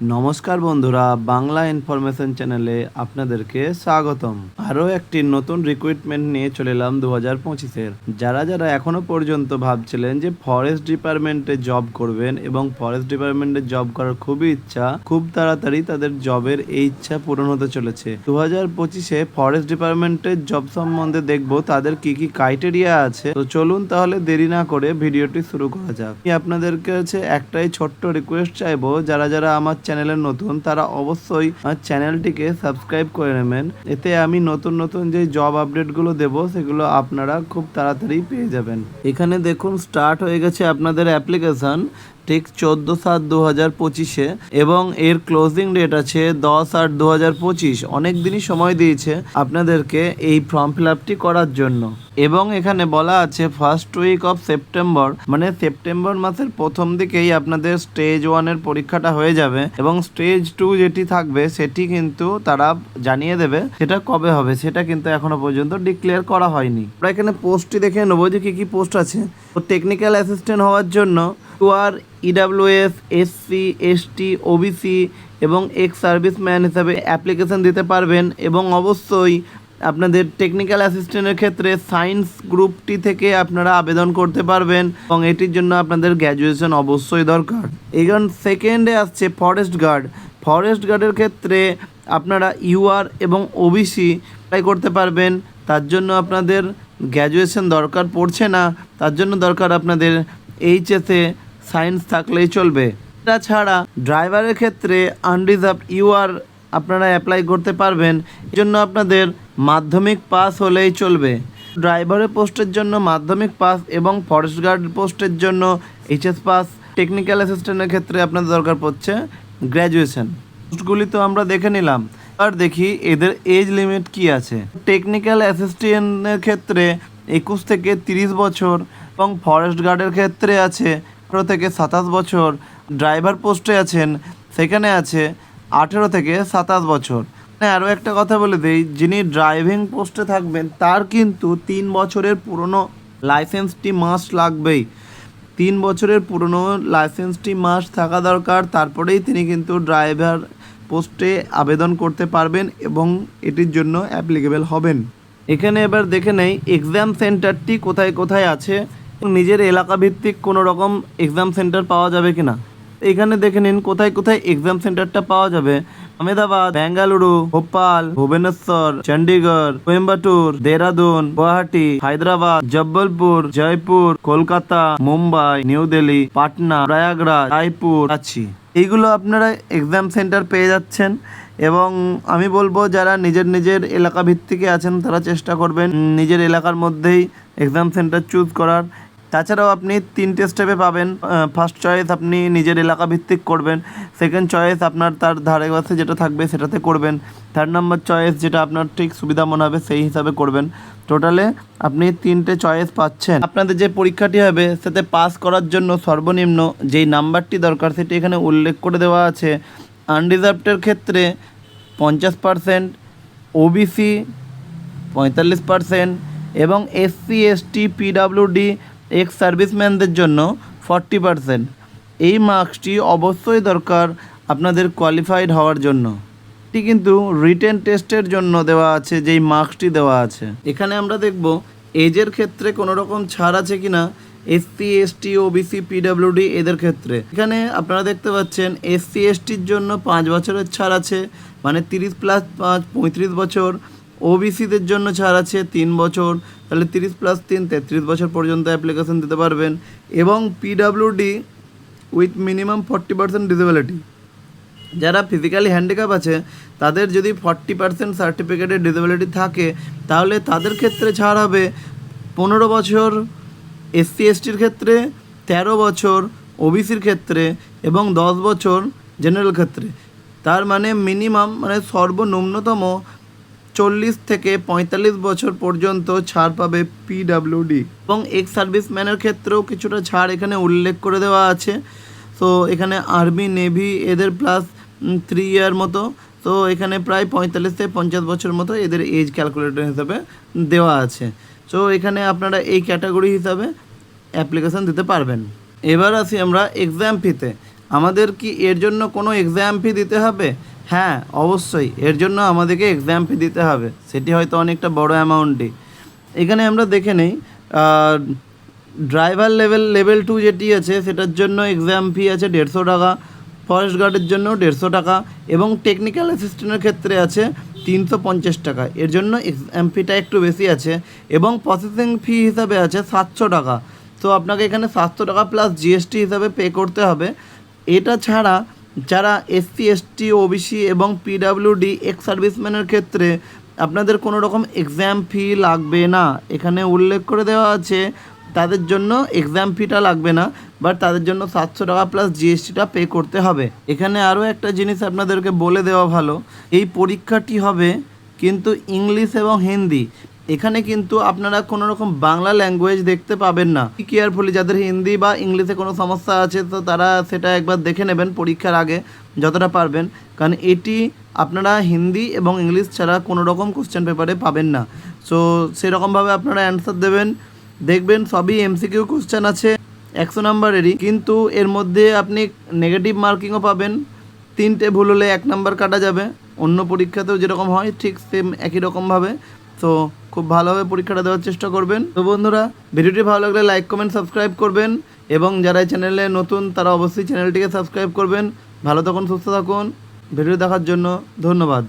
নমস্কার বন্ধুরা, বাংলা ইনফরমেশন চ্যানেলে আপনাদেরকে স্বাগতম। আরও একটি নতুন রিক্রুটমেন্ট নিয়ে চলে এলাম দু হাজার পঁচিশের। যারা যারা এখনও পর্যন্ত ভাবছিলেন যে ফরেস্ট ডিপার্টমেন্টে জব করবেন এবং ফরেস্ট ডিপার্টমেন্টে জব করার খুবই ইচ্ছা, খুব তাড়াতাড়ি তাদের জবের এই ইচ্ছা পূরণ হতে চলেছে। দু হাজার পঁচিশে ফরেস্ট ডিপার্টমেন্টের জব সম্বন্ধে দেখব তাদের কি কি ক্রাইটেরিয়া আছে। তো চলুন তাহলে দেরি না করে ভিডিওটি শুরু করা যাক। আমি আপনাদের কাছে একটাই ছোট্ট রিকোয়েস্ট চাইব, যারা যারা আমার চ্যানেলে নতুন, তারা অবশ্যই চ্যানেলটিকে সাবস্ক্রাইব করে নেবেন। এতে আমি নতুন নতুন যে জব আপডেটগুলো দেব, সেগুলো আপনারা খুব তাড়াতাড়ি পেয়ে যাবেন। এখানে দেখুন স্টার্ট হয়ে গেছে আপনাদের অ্যাপ্লিকেশন ঠিক চোদ্দ সাত দু হাজার পঁচিশে এবং এর ক্লোজিং ডেট আছে দশ আট দু হাজার পঁচিশ। অনেক দিনই সময় দিয়েছে আপনাদেরকে এই ফর্ম ফিল আপটি করার জন্য। এবং এখানে বলা আছে ফার্স্ট উইক অফ সেপ্টেম্বর মানে সেপ্টেম্বর মাসের প্রথম দিকেই আপনাদের স্টেজ ওয়ানের পরীক্ষাটা হয়ে যাবে এবং স্টেজ টু যেটি থাকবে সেটি কিন্তু তারা জানিয়ে দেবে সেটা কবে হবে, সেটা কিন্তু এখনও পর্যন্ত ডিক্লেয়ার করা হয়নি। আমরা এখানে পোস্টটি দেখে নেব যে কী কী পোস্ট আছে। তো টেকনিক্যাল অ্যাসিস্ট্যান্ট হওয়ার জন্য আর ইডাব্লিউএস এসসি এসটি ওবিসি এবং এক্স সার্ভিসম্যান হিসাবে অ্যাপ্লিকেশন দিতে পারবেন এবং অবশ্যই আপনাদের টেকনিক্যাল অ্যাসিস্ট্যান্টের ক্ষেত্রে সায়েন্স গ্রুপটি থেকে আপনারা আবেদন করতে পারবেন এবং এটির জন্য আপনাদের গ্র্যাজুয়েশন অবশ্যই দরকার। এখন সেকেন্ডে আসছে ফরেস্ট গার্ড ফরেস্ট গার্ডের ক্ষেত্রে আপনারা ইউআর এবং ওবিসি অ্যাপ্লাই করতে পারবেন। তার জন্য আপনাদের গ্র্যাজুয়েশন দরকার পড়ছে না। তার জন্য দরকার আপনাদের এইচএসে সায়েন্স থাকলেই চলবে। তাছাড়া ড্রাইভারের ক্ষেত্রে আনরিজার্ভ ইউআর আপনারা অ্যাপ্লাই করতে পারবেন। জন্য আপনাদের মাধ্যমিক পাস হলেই চলবে। ড্রাইভারের পোস্টের জন্য মাধ্যমিক পাস এবং ফরেস্ট গার্ড পোস্টের জন্য এইচএস পাস, টেকনিক্যাল অ্যাসিস্ট্যান্টের ক্ষেত্রে আপনাদের দরকার পড়ছে গ্র্যাজুয়েশন। পোস্টগুলি তো আমরা দেখে নিলাম। আর দেখি এদের এজ লিমিট কি আছে। টেকনিক্যাল অ্যাসিস্ট্যান্টের ক্ষেত্রে একুশ থেকে তিরিশ বছর এবং ফরেস্ট গার্ডের ক্ষেত্রে আছে আঠেরো থেকে সাতাশ বছর। ড্রাইভার পোস্টে আছেন, সেখানে আছে আঠেরো থেকে সাতাশ বছর। মানে আরও একটা কথা বলে দিই, যিনি ড্রাইভিং পোস্টে থাকবেন, তার কিন্তু তিন বছরের পুরনো লাইসেন্সটি মাস্ট লাগবেই। তিন বছরের পুরনো লাইসেন্সটি মাস থাকা দরকার, তারপরেই তিনি কিন্তু ড্রাইভার পোস্টে আবেদন করতে পারবেন এবং এটির জন্য অ্যাপ্লিকেবল হবেন। এখানে এবার দেখে নেই এক্সাম সেন্টারটি কোথায় কোথায় আছে নিজের এলাকা ভিত্তিক কোনো রকম এক্সাম সেন্টার পাওয়া যাবে কি না এখানে দেখে নিন, কোথায় কোথায় এক্সাম সেন্টারটা পাওয়া যাবে? আহমেদাবাদ, বেঙ্গালুরু, ভোপাল, ভুবনেশ্বর চণ্ডীগড় কোয়েম্বাটুর, দেরাদুন, গুয়াহাটি, হায়দ্রাবাদ, জব্বলপুর, জয়পুর, কলকাতা, মুম্বাই, নিউ দিল্লি, পাটনা, প্রয়াগরাজ, রায়পুর আছি এইগুলো আপনারা এক্সাম সেন্টার পেয়ে যাচ্ছেন এবং আমি বলব, যারা নিজের নিজের এলাকা ভিত্তিকে আছেন, তারা চেষ্টা করবেন নিজের এলাকার মধ্যেই এক্সাম সেন্টার চুজ করার। তাছাড়াও আপনি তিনটে স্টেপে পাবেন ফার্স্ট চয়েস আপনি নিজের এলাকা ভিত্তিক করবেন সেকেন্ড চয়েস আপনার তার ধারে কাছে যেটা থাকবে সেটাতে করবেন থার্ড নাম্বার চয়েস যেটা আপনার ঠিক সুবিধা মনে হবে সেই হিসাবে করবেন। টোটালে আপনি তিনটে চয়েস পাচ্ছেন। আপনাদের যে পরীক্ষাটি হবে, সেতে পাস করার জন্য সর্বনিম্ন যেই নাম্বারটি দরকার, সেটি এখানে উল্লেখ করে দেওয়া আছে। আনরিজার্ভডের ক্ষেত্রে পঞ্চাশ পারসেন্ট ওবিসি পঁয়তাল্লিশ পার্সেন্ট এবং এসসি এসটি পিডাব্লিউডি এক্স সার্ভিসম্যানদের জন্য ফর্টি পার্সেন্ট এই মার্কসটি অবশ্যই দরকার আপনাদের কোয়ালিফাইড হওয়ার জন্য। এটি কিন্তু রিটেন টেস্টের জন্য দেওয়া আছে, যেই মার্কসটি দেওয়া আছে। এখানে আমরা দেখব এজের ক্ষেত্রে কোনো রকম ছাড় আছে কি না এসসি এসটি ওবিসি পিডাব্লিউডি এদের ক্ষেত্রে। এখানে আপনারা দেখতে পাচ্ছেন এসসি এসটির জন্য পাঁচ বছরের ছাড় আছে মানে তিরিশ প্লাস পাঁচ, পঁয়ত্রিশ বছর। ওবিসিদের জন্য ছাড় আছে তিন বছর। তাহলে তিরিশ প্লাস তিন, তেত্রিশ বছর পর্যন্ত অ্যাপ্লিকেশন দিতে পারবেন। এবং PWD with minimum forty percent disability যারা ফিজিক্যালি হ্যান্ডিক্যাপ আছে, তাদের যদি ফর্টি পার্সেন্ট সার্টিফিকেটের ডিসেবিলিটি থাকে, তাহলে তাদের ক্ষেত্রে ছাড় হবে পনেরো বছর এসসি এসটির ক্ষেত্রে, তেরো বছর ওবিসির ক্ষেত্রে, এবং দশ বছর জেনারেল ক্ষেত্রে। তার মানে মিনিমাম মানে সর্বনিম্নতম চল্লিশ থেকে পঁয়তাল্লিশ বছর পর্যন্ত ছাড় পাবে পিডাব্লিউডি এবং এক্স সার্ভিসম্যানের ক্ষেত্রেও কিছুটা ছাড় এখানে উল্লেখ করে দেওয়া আছে। তো এখানে আর্মি নেভি এদের প্লাস থ্রি ইয়ার মতো। তো এখানে প্রায় পঁয়তাল্লিশ থেকে পঞ্চাশ বছর মতো এদের এজ ক্যালকুলেটর হিসাবে দেওয়া আছে। তো এখানে আপনারা এই ক্যাটাগরি হিসাবে অ্যাপ্লিকেশন দিতে পারবেন। এবার আসি আমরা এক্সাম ফিতে আমাদের কি এর জন্য কোনো এক্সাম ফি দিতে হবে? হ্যাঁ অবশ্যই। এর জন্য আমাদেরকে এক্সাম ফি দিতে হবে। সেটি হয়তো অনেকটা বড় অ্যামাউন্টই এখানে আমরা দেখে নেই ড্রাইভার লেভেল লেভেল টু যেটি আছে, সেটার জন্য এক্সাম ফি আছে দেড়শো টাকা ফরেস্ট গার্ডের জন্য দেড়শো টাকা এবং টেকনিক্যাল অ্যাসিস্ট্যান্টের ক্ষেত্রে আছে তিনশো পঞ্চাশ টাকা। এর জন্য এক্সাম ফিটা একটু বেশি আছে এবং প্রসেসিং ফি হিসাবে আছে সাতশো টাকা। তো আপনাকে এখানে সাতশো টাকা প্লাস জিএসটি হিসাবে পে করতে হবে। এটা ছাড়া যারা এসসি, এসটি, ওবিসি এবং পিডাব্লিউডি এক্স সার্ভিসম্যানের ক্ষেত্রে আপনাদের কোনো রকম এক্সাম ফি লাগবে না। এখানে উল্লেখ করে দেওয়া আছে, তাদের জন্য এক্সাম ফিটা লাগবে না বাট তাদের জন্য সাতশো টাকা প্লাস জিএসটিটা পে করতে হবে। এখানে আরও একটা জিনিস আপনাদেরকে বলে দেওয়া ভালো, এই পরীক্ষাটি হবে কিন্তু ইংলিশ এবং হিন্দি এখানে কিন্তু আপনারা কোনো রকম বাংলা ল্যাঙ্গুয়েজ দেখতে পাবেন না। কেয়ারফুলি যাদের হিন্দি বা ইংলিশে কোনো সমস্যা আছে, তো তারা সেটা একবার দেখে নেবেন পরীক্ষার আগে যতটা পারবেন। কারণ এটি আপনারা হিন্দি এবং ইংলিশ ছাড়া কোনো রকম কোশ্চেন পেপারে পাবেন না। সো সেরকমভাবে আপনারা অ্যান্সার দেবেন। দেখবেন সবই এমসিকিউ কোশ্চেন আছে, একশো নাম্বারেরই। কিন্তু এর মধ্যে আপনি নেগেটিভ মার্কিংও পাবেন। তিনটে ভুল হলে এক নাম্বার কাটা যাবে। অন্য পরীক্ষাতেও যেরকম হয়, ঠিক সেম একই রকমভাবে। তো খুব ভালোভাবে পরীক্ষাটা দেওয়ার চেষ্টা করবেন। তো বন্ধুরা, ভিডিওটি ভালো লাগলে লাইক কমেন্ট সাবস্ক্রাইব করবেন এবং যারা এই চ্যানেলে নতুন, তারা অবশ্যই চ্যানেলটিকে সাবস্ক্রাইব করবেন। ভালো থাকুন, সুস্থ থাকুন। ভিডিও দেখার জন্য ধন্যবাদ।